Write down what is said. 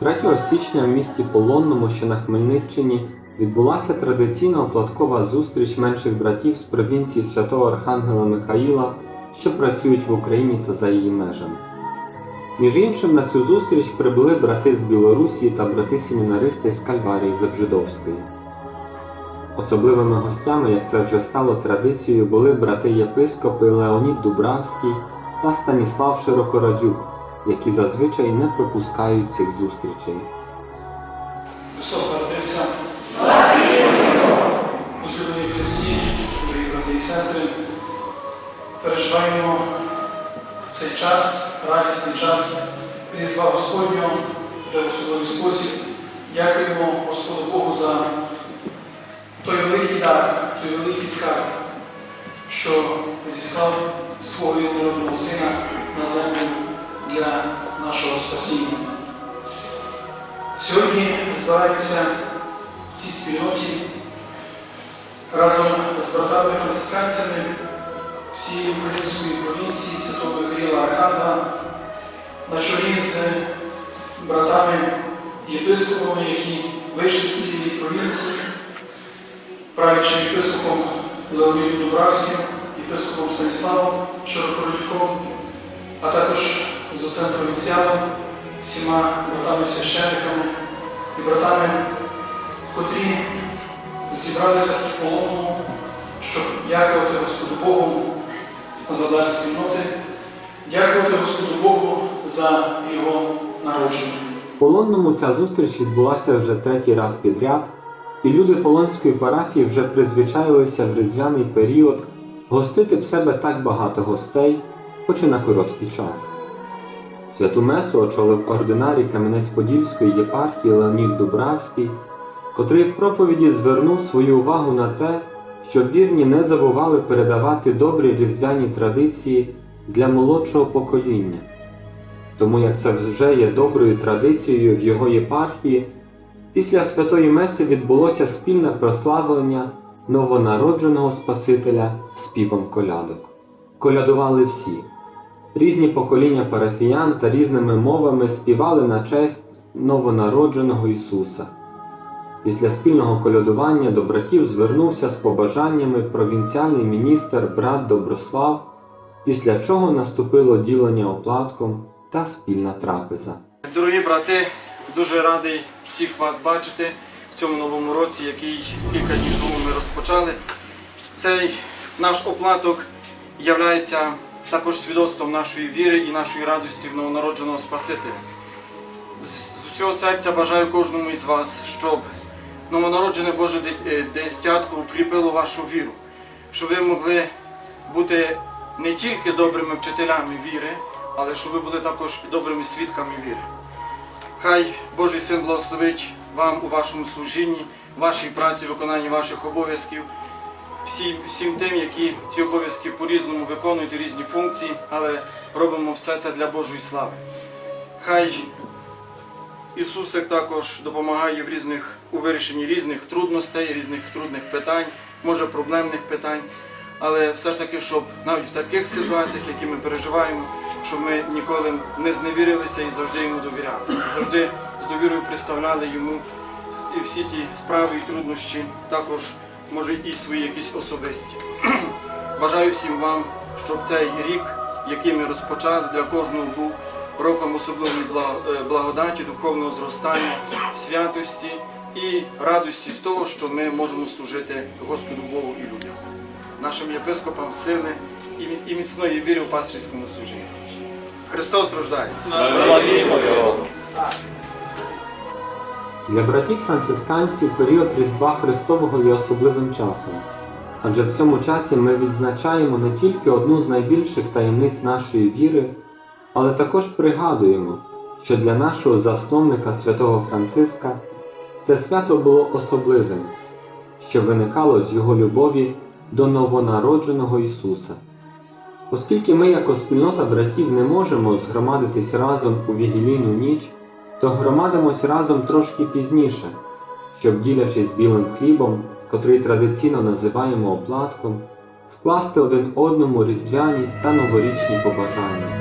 3 січня в місті Полонному, що на Хмельниччині, відбулася традиційна оплаткова зустріч менших братів з провінції Святого Архангела Михаїла, що працюють в Україні та за її межами. Між іншим, на цю зустріч прибули брати з Білорусі та брати семінаристи з Кальварії Забжидовської. Особливими гостями, як це вже стало традицією, були брати єпископи Леонід Дубравський та Станіслав Широкородюк, які зазвичай не пропускають цих зустрічей. Народився. Возлюблені дорогі і сестри, переживаємо цей час, радісний час Різдва Господнього вже в особливий спосіб. Дякуємо Господу Богу за той великий дар, той великий скарб, що зіслав свого єдинородного Сина на землю для нашого спасіння. Сьогодні збираємося в цій спільноті разом з братами францисканцями всієї української провінції Святого Михаїла Архангела на чолі з братами єпископами, які вийшли з цієї провінції, правлячим єпископом Леонідом Дубравським, єпископом Станіславом Широкородюком, а також з отцем провінціалом, всіма братами священниками і братами, котрі зібралися в полоному, щоб дякувати Господу Богу за дар спільноти, дякувати Господу Богу за Його народження. В Полонному ця зустріч відбулася вже третій раз підряд, і люди Полонської парафії вже призвичаїлися в різдвяний період гостити в себе так багато гостей, хоч і на короткий час. Святу Месу очолив ординарій Кам'янець-Подільської єпархії Леонід Дубравський, котрий в проповіді звернув свою увагу на те, щоб вірні не забували передавати добрі різдвяні традиції для молодшого покоління. Тому як це вже є доброю традицією в його єпархії, після Святої Меси відбулося спільне прославлення новонародженого Спасителя співом колядок. Колядували всі. Різні покоління парафіян та різними мовами співали на честь новонародженого Ісуса. Після спільного колядування до братів звернувся з побажаннями провінціальний міністр брат Доброслав, після чого наступило ділення оплатком та спільна трапеза. Дорогі брати, дуже радий всіх вас бачити в цьому новому році, який кілька днів тому ми розпочали. Цей наш оплаток є також свідоцтвом нашої віри і нашої радості в новонародженого Спасителя. З усього серця бажаю кожному із вас, щоб новонароджене Боже е, дитятко укріпило вашу віру, щоб ви могли бути не тільки добрими вчителями віри, але щоб ви були також і добрими свідками віри. Хай Божий Син благословить вам у вашому служінні, вашій праці, виконанні ваших обов'язків, всім, всім тим, які ці обов'язки по-різному виконують різні функції, але робимо все це для Божої слави. Хай Ісусик також допомагає в різних, у вирішенні різних трудностей, різних трудних питань, може проблемних питань. Але все ж таки, щоб навіть в таких ситуаціях, які ми переживаємо, щоб ми ніколи не зневірилися і завжди йому довіряли. Завжди з довірою представляли йому і всі ті справи і труднощі, також може і свої якісь особисті. Бажаю всім вам, щоб цей рік, який ми розпочали, для кожного був роком особливої е, благодаті, духовного зростання, святості і радості з того, що ми можемо служити Господу Богу і людям, нашим єпископам сили і міцної віри в пастирському служінні. Христос рождається! Для братів францисканців період Різдва Христового є особливим часом, адже в цьому часі ми відзначаємо не тільки одну з найбільших таємниць нашої віри, але також пригадуємо, що для нашого засновника святого Франциска це свято було особливим, що виникало з його любові до новонародженого Ісуса. Оскільки ми, як спільнота братів, не можемо згромадитись разом у вігілійну ніч, то громадимось разом трошки пізніше, щоб, ділячись білим хлібом, котрий традиційно називаємо оплатком, скласти один одному різдвяні та новорічні побажання.